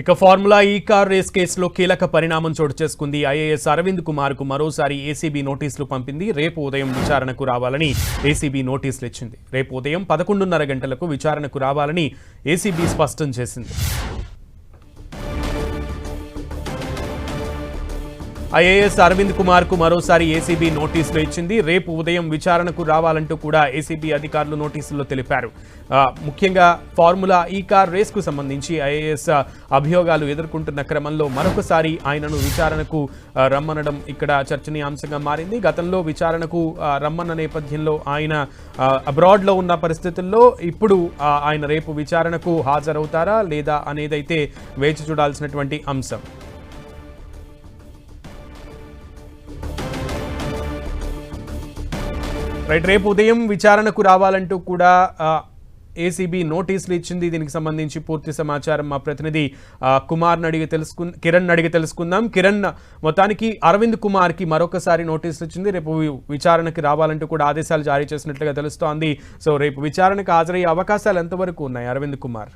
ఇక ఫార్ములా ఈ car race కేసులో కీలక పరిణామం చోటు చేసుకుంది. ఐఏఎస్ అరవింద్ కుమార్కు మరోసారి ఏసీబీ నోటీసులు పంపింది. రేపు ఉదయం విచారణకు రావాలని ఏసీబీ నోటీసులు ఇచ్చింది. రేపు ఉదయం పదకొండున్నర గంటలకు విచారణకు రావాలని ఏసీబీ స్పష్టం చేసింది. ఐఏఎస్ అరవింద్ కుమార్కు మరోసారి ఏసీబీ నోటీసులు ఇచ్చింది. రేపు ఉదయం విచారణకు రావాలంటూ కూడా ఏసీబీ అధికారులు నోటీసుల్లో తెలిపారు. ముఖ్యంగా ఫార్ములా ఈ కార్ రేస్కు సంబంధించి ఐఏఎస్ అభియోగాలు ఎదుర్కొంటున్న క్రమంలో మరొకసారి ఆయనను విచారణకు రమ్మనడం ఇక్కడ చర్చనీయాంశంగా మారింది. గతంలో విచారణకు రమ్మన్న నేపథ్యంలో ఆయన అబ్రాడ్లో ఉన్న పరిస్థితుల్లో ఇప్పుడు ఆయన రేపు విచారణకు హాజరవుతారా లేదా అనేదైతే వేచి చూడాల్సినటువంటి అంశం. రైట్ రేపు ఉదయం విచారణకు రావాలంటూ కూడా ఏసీబీ నోటీసులు ఇచ్చింది. దీనికి సంబంధించి పూర్తి సమాచారం మా ప్రతినిధి కుమార్ని అడిగి తెలుసుకు కిరణ్ అడిగి తెలుసుకుందాం. కిరణ్ మొత్తానికి అరవింద్ కుమార్కి మరొకసారి నోటీసులు ఇచ్చింది. రేపు విచారణకు విచారణకి రావాలంటూ కూడా ఆదేశాలు జారీ చేసినట్లుగా తెలుస్తోంది. సో రేపు విచారణకు హాజరయ్యే అవకాశాలు ఎంతవరకు ఉన్నాయి? అరవింద్ కుమార్.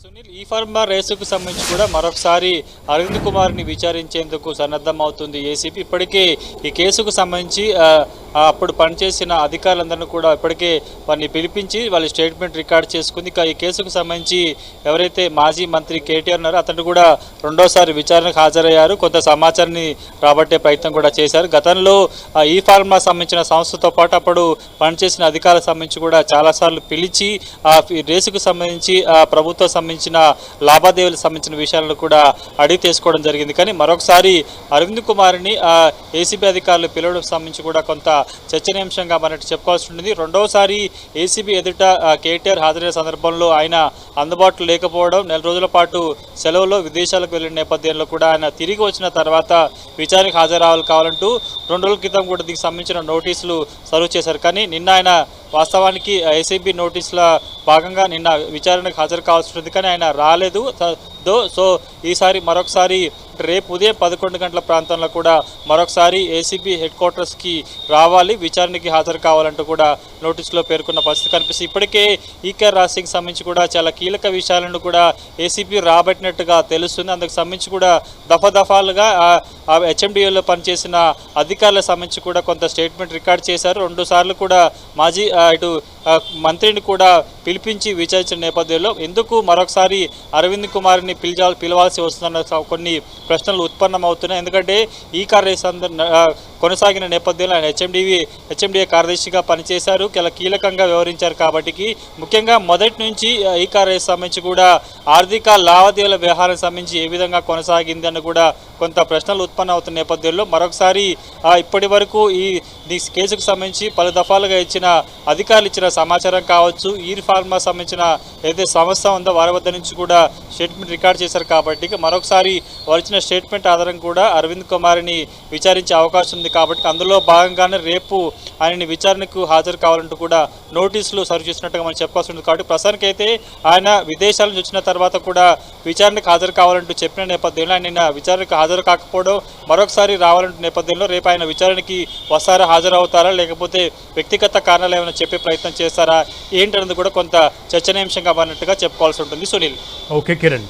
సునీల్ ఈ ఫార్మా రేసుకు సంబంధించి కూడా మరొకసారి అరవింద్ కుమార్ని విచారించేందుకు సన్నద్ధమవుతుంది ఏసీపీ ఇప్పటికే ఈ కేసుకు సంబంధించి అప్పుడు పనిచేసిన అధికారులందరినీ కూడా ఇప్పటికే వారిని పిలిపించి వాళ్ళ స్టేట్మెంట్ రికార్డ్ చేసుకుంది. ఇక ఈ కేసుకు సంబంధించి ఎవరైతే మాజీ మంత్రి కేటీఆర్ ఉన్నారో అతను కూడా రెండోసారి విచారణకు హాజరయ్యారు. కొంత సమాచారాన్ని రాబట్టే ప్రయత్నం కూడా చేశారు. గతంలో ఈ ఫార్మా సంబంధించిన సంస్థతో పాటు అప్పుడు పనిచేసిన అధికారులకు సంబంధించి కూడా చాలాసార్లు పిలిచి ఆ ఈ రేసుకు సంబంధించి ఆ ప్రభుత్వం సంబంధించిన లాభాదేవీలకు సంబంధించిన విషయాలను కూడా అడిగి తీసుకోవడం జరిగింది. కానీ మరొకసారి అరవింద్ కుమార్ని ఆ ఏసీబీ అధికారులు పిలవడం సంబంధించి కూడా కొంత చర్చనీయాంశంగా మనకి చెప్పుకోవాల్సి ఉంటుంది. రెండవసారి ఏసీబీ ఎదుట కేటీఆర్ హాజరైన సందర్భంలో ఆయన అందుబాటులో లేకపోవడం నెల రోజుల పాటు సెలవులో విదేశాలకు వెళ్ళిన నేపథ్యంలో కూడా ఆయన తిరిగి వచ్చిన తర్వాత విచారణకు హాజరవ్వాలి కావాలంటూ రెండు రోజుల క్రితం కూడా దీనికి సంబంధించిన నోటీసులు సర్వ్ చేశారు. కానీ నిన్న ఆయన వాస్తవానికి ఏసీబీ నోటీసుల భాగంగా నిన్న విచారణకు హాజరు కావాల్సి ఉంటుంది. కానీ ఆయన రాలేదు. దో సో ఈసారి మరొకసారి రేపు ఉదయం పదకొండు గంటల ప్రాంతంలో కూడా మరొకసారి ఏసీబీ హెడ్ క్వార్టర్స్కి రావాలి. విచారణకి హాజరు కావాలంటూ కూడా నోటీసులో పేర్కొన్న పరిస్థితి కనిపిస్తుంది. ఇప్పటికే ఈకే రాసింగ్ సంబంధించి కూడా చాలా కీలక విషయాలను కూడా ఏసీబీ రాబట్టినట్టుగా తెలుస్తుంది. అందుకు సంబంధించి కూడా దఫా దఫాలుగా హెచ్ఎండిఏలో పనిచేసిన అధికారులకు సంబంధించి కూడా కొంత స్టేట్మెంట్ రికార్డ్ చేశారు. రెండు సార్లు కూడా మాజీ ఇటు మంత్రిని కూడా పిలిపించి విచారించిన నేపథ్యంలో ఎందుకు మరొకసారి అరవింద్ కుమార్ని పిలిచా పిలవాల్సి వస్తుందన్న కొన్ని ప్రశ్నలు ఉత్పన్నమవుతున్నాయి. ఎందుకంటే ఈ కార్ అందరు కొనసాగిన నేపథ్యంలో ఆయన హెచ్ఎండివి హెచ్ఎండిఏ కార్యదర్శిగా పనిచేశారు. చాలా కీలకంగా వ్యవహరించారు కాబట్టి ముఖ్యంగా మొదటి నుంచి ఈ కార్యదర్శి సంబంధించి కూడా ఆర్థిక లావాదేవీల వ్యవహారం సంబంధించి ఏ విధంగా కొనసాగింది అని కూడా కొంత ప్రశ్నలు ఉత్పన్న అవుతున్న నేపథ్యంలో మరొకసారి ఇప్పటి వరకు ఈ కేసుకు సంబంధించి పలు దఫాలుగా ఇచ్చిన అధికారులు ఇచ్చిన సమాచారం కావచ్చు ఈ ఫార్మా సంబంధించిన ఏదైతే సంస్థ ఉందో వారి వద్ద నుంచి కూడా స్టేట్మెంట్ రికార్డ్ చేశారు కాబట్టి మరొకసారి వారు ఇచ్చిన స్టేట్మెంట్ ఆధారం కూడా అరవింద్ కుమార్ని విచారించే అవకాశం ఉంది కాబట్టి అందులో భాగంగానే రేపు ఆయనని విచారణకు హాజరు కావాలంటూ కూడా నోటీసులు సర్వ్ చేసినట్టుగా మనం చెప్పాల్సి ఉంది కాబట్టి ప్రస్తుతానికి అయితే ఆయన విదేశాల నుంచి వచ్చిన తర్వాత కూడా విచారణకు హాజరు కావాలంటూ చెప్పిన నేపథ్యంలో ఆయన నిన్న విచారణకు హాజరు కాకపోవడం మరొకసారి రావాలంటే నేపథ్యంలో రేపు ఆయన విచారణకి వస్తారా హాజరవుతారా లేకపోతే వ్యక్తిగత కారణాలు ఏమైనా చెప్పే ప్రయత్నం చేస్తారా ఏంటన్నది కూడా కొంత చర్చనీయాంశంగా మనట్టుగా చెప్పుకోవాల్సి ఉంటుంది. సునీల్. ఓకే కిరణ్.